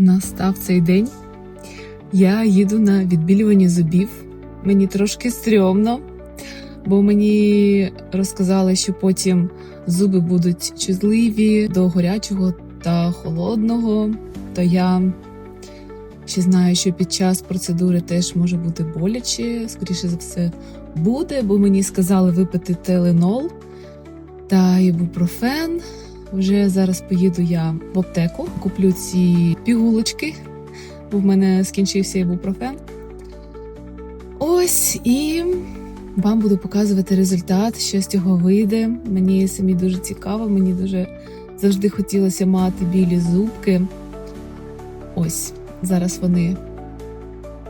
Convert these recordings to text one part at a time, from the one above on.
Настав цей день. Я їду на відбілювання зубів. Мені трошки стрьомно, бо мені розказали, що потім зуби будуть чутливі до гарячого та холодного. То я ще знаю, що під час процедури теж може бути боляче. Скоріше за все, буде, бо мені сказали випити теленол та ібупрофен. Вже зараз поїду я в аптеку, куплю ці пігулочки, бо в мене скінчився ібупрофен. Ось і вам буду показувати результат, що з цього вийде. Мені самі дуже цікаво, мені дуже завжди хотілося мати білі зубки. Ось зараз вони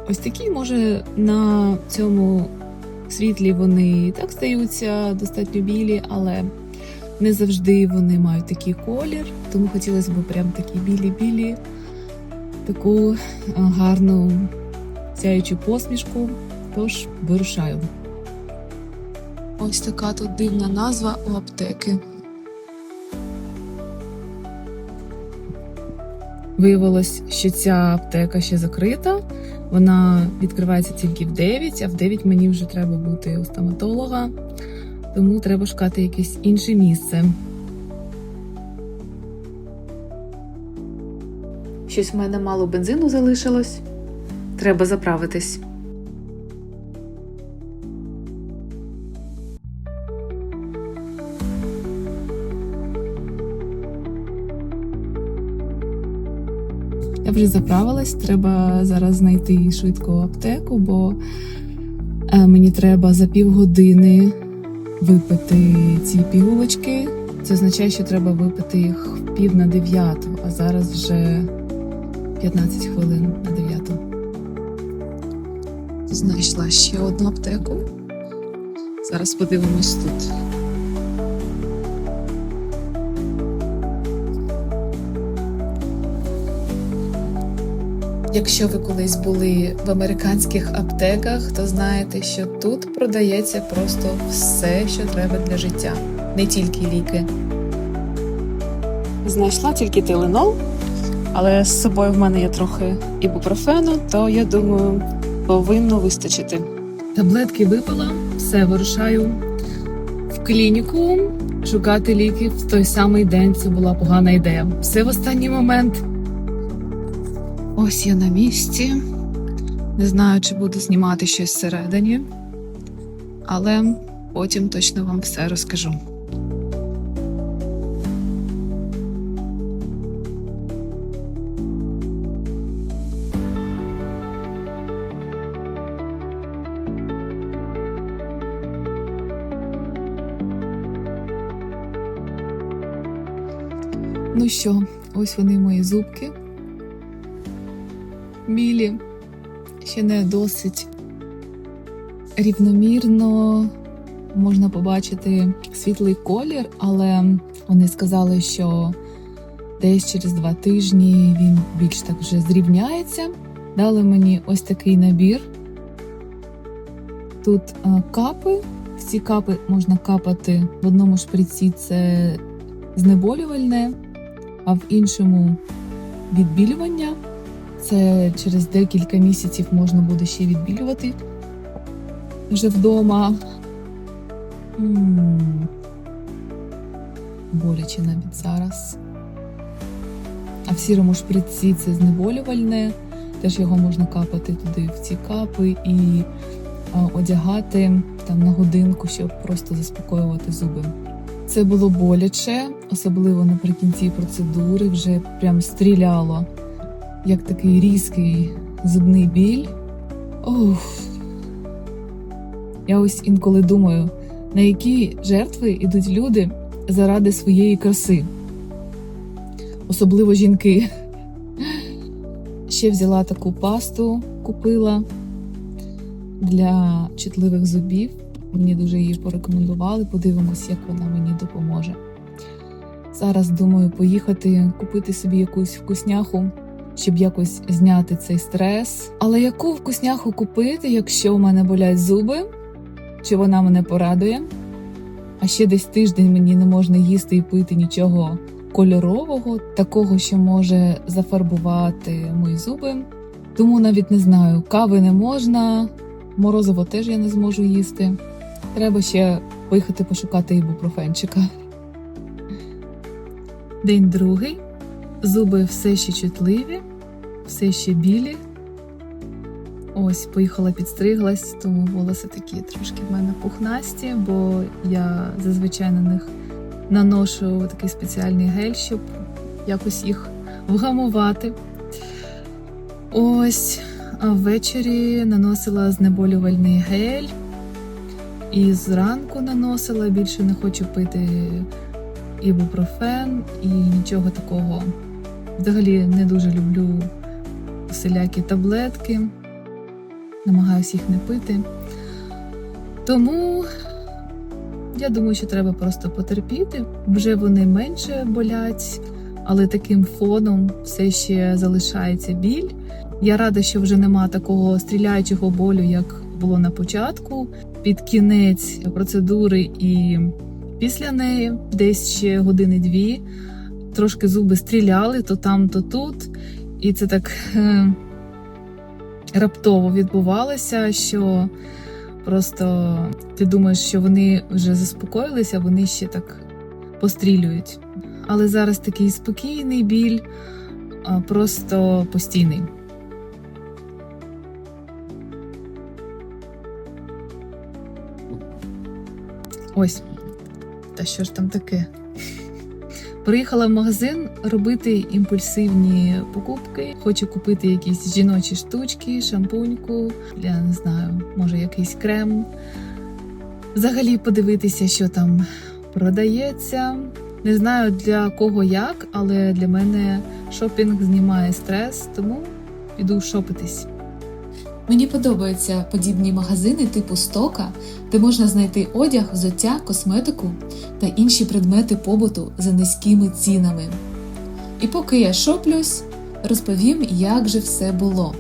ось такі, може, на цьому світлі вони і так стаються достатньо білі, але не завжди вони мають такий колір, тому хотілося б прям такі білі-білі, таку е, гарну сяючу посмішку. Тож вирушаю. Ось така тут дивна назва у аптеки. Виявилось, що ця аптека ще закрита. Вона відкривається тільки в 9, а в 9 мені вже треба бути у стоматолога, тому треба шукати якесь інше місце. Щось в мене мало бензину залишилось. Треба заправитись. Я вже заправилась, треба зараз знайти швидко аптеку, бо е, мені треба за півгодини випити ці пігулочки. Це означає, що треба випити їх в пів на дев'яту, а зараз вже 15 хвилин на дев'яту. Знайшла ще одну аптеку. Зараз подивимось тут. Якщо ви колись були в американських аптеках, то знаєте, що тут продається просто все, що треба для життя, не тільки ліки. Знайшла тільки теленол, але з собою в мене є трохи ібупрофену, то я думаю, повинно вистачити. Таблетки випила, все вирушаю в клініку шукати ліки в той самий день. Це була погана ідея. Все в останній момент. Ось я на місці. Не знаю, чи буду знімати щось всередині, але потім точно вам все розкажу. Ну що, ось вони мої зубки білі, ще не досить рівномірно можна побачити світлий колір, але вони сказали, що десь через два тижні він більш так вже зрівняється. Дали мені ось такий набір. Тут е, капи. Ці капи можна капати в одному шприці це знеболювальне, а в іншому відбілювання. Це через декілька місяців можна буде ще відбілювати вже вдома. Боляче навіть зараз. А в сірому шприці це знеболювальне, теж його можна капати туди в ці капи і одягати там на годинку, щоб просто заспокоювати зуби. Це було боляче, особливо наприкінці процедури, вже прям стріляло як такий різкий зубний біль. Ох. Я ось інколи думаю, на які жертви йдуть люди заради своєї краси, особливо жінки. Ще взяла таку пасту, купила для чутливих зубів. Мені дуже її порекомендували. Подивимось, як вона мені допоможе. Зараз думаю поїхати купити собі якусь вкусняху щоб якось зняти цей стрес. Але яку вкусняху купити, якщо у мене болять зуби, чи вона мене порадує? А ще десь тиждень мені не можна їсти і пити нічого кольорового, такого, що може зафарбувати мої зуби. Тому навіть не знаю, кави не можна, морозиво теж я не зможу їсти. Треба ще поїхати пошукати ібупрофенчика. День другий. Зуби все ще чутливі, все ще білі. Ось, поїхала підстриглась, тому волоси такі трошки в мене пухнасті, бо я зазвичай на них наношу такий спеціальний гель, щоб якось їх вгамувати. Ось, а ввечері наносила знеболювальний гель. І зранку наносила, більше не хочу пити ібупрофен і нічого такого. Взагалі не дуже люблю всілякі таблетки, намагаюся їх не пити. Тому я думаю, що треба просто потерпіти. Вже вони менше болять, але таким фоном все ще залишається біль. Я рада, що вже нема такого стріляючого болю, як було на початку. Під кінець процедури і після неї, десь ще години-дві, трошки зуби стріляли то там, то тут. І це так е, раптово відбувалося, що просто ти думаєш, що вони вже заспокоїлися, вони ще так пострілюють. Але зараз такий спокійний біль, просто постійний. Ось, та що ж там таке? Приїхала в магазин робити імпульсивні покупки. Хочу купити якісь жіночі штучки, шампуньку, я не знаю, може якийсь крем. Взагалі подивитися, що там продається. Не знаю для кого як, але для мене шопінг знімає стрес, тому піду шопитись. Мені подобаються подібні магазини типу стока, де можна знайти одяг, взуття, косметику та інші предмети побуту за низькими цінами. І поки я шоплюсь, розповім, як же все було.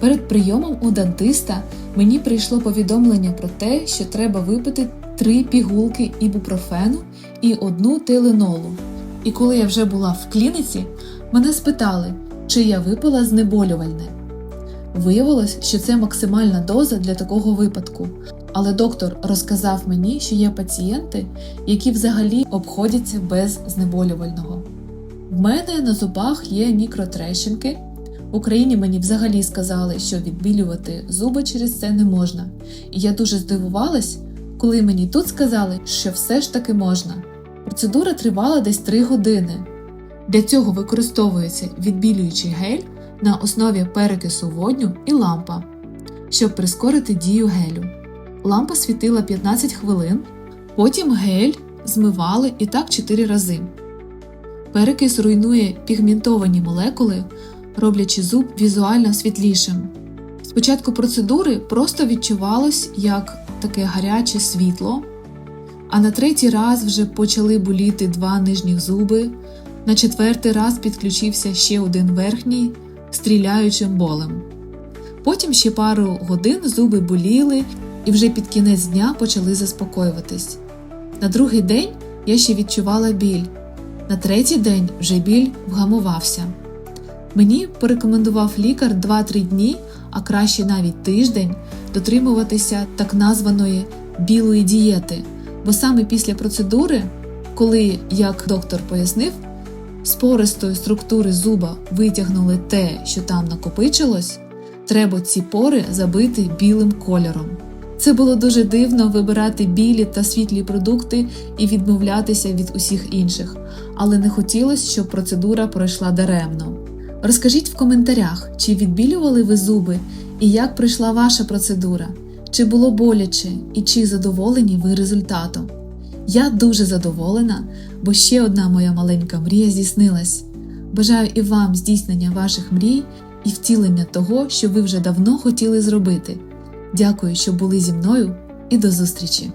Перед прийомом у дантиста мені прийшло повідомлення про те, що треба випити три пігулки ібупрофену і одну теленолу. І коли я вже була в клініці, мене спитали, чи я випила знеболювальне. Виявилось, що це максимальна доза для такого випадку, але доктор розказав мені, що є пацієнти, які взагалі обходяться без знеболювального. В мене на зубах є мікротрещинки. В Україні мені взагалі сказали, що відбілювати зуби через це не можна. І я дуже здивувалась, коли мені тут сказали, що все ж таки можна. Процедура тривала десь 3 години. Для цього використовується відбілюючий гель на основі перекису водню і лампа, щоб прискорити дію гелю. Лампа світила 15 хвилин, потім гель змивали і так 4 рази. Перекис руйнує пігментовані молекули, роблячи зуб візуально світлішим. Спочатку процедури просто відчувалось як таке гаряче світло, а на третій раз вже почали боліти два нижніх зуби, на четвертий раз підключився ще один верхній стріляючим болем. Потім ще пару годин зуби боліли і вже під кінець дня почали заспокоюватись. На другий день я ще відчувала біль, на третій день вже біль вгамувався. Мені порекомендував лікар 2-3 дні, а краще навіть тиждень, дотримуватися так названої білої дієти, бо саме після процедури, коли, як доктор пояснив, з пористої структури зуба витягнули те, що там накопичилось, треба ці пори забити білим кольором. Це було дуже дивно вибирати білі та світлі продукти і відмовлятися від усіх інших, але не хотілося, щоб процедура пройшла даремно. Розкажіть в коментарях, чи відбілювали ви зуби і як пройшла ваша процедура, чи було боляче і чи задоволені ви результатом. Я дуже задоволена, бо ще одна моя маленька мрія здійснилась. Бажаю і вам здійснення ваших мрій і втілення того, що ви вже давно хотіли зробити. Дякую, що були зі мною, і до зустрічі!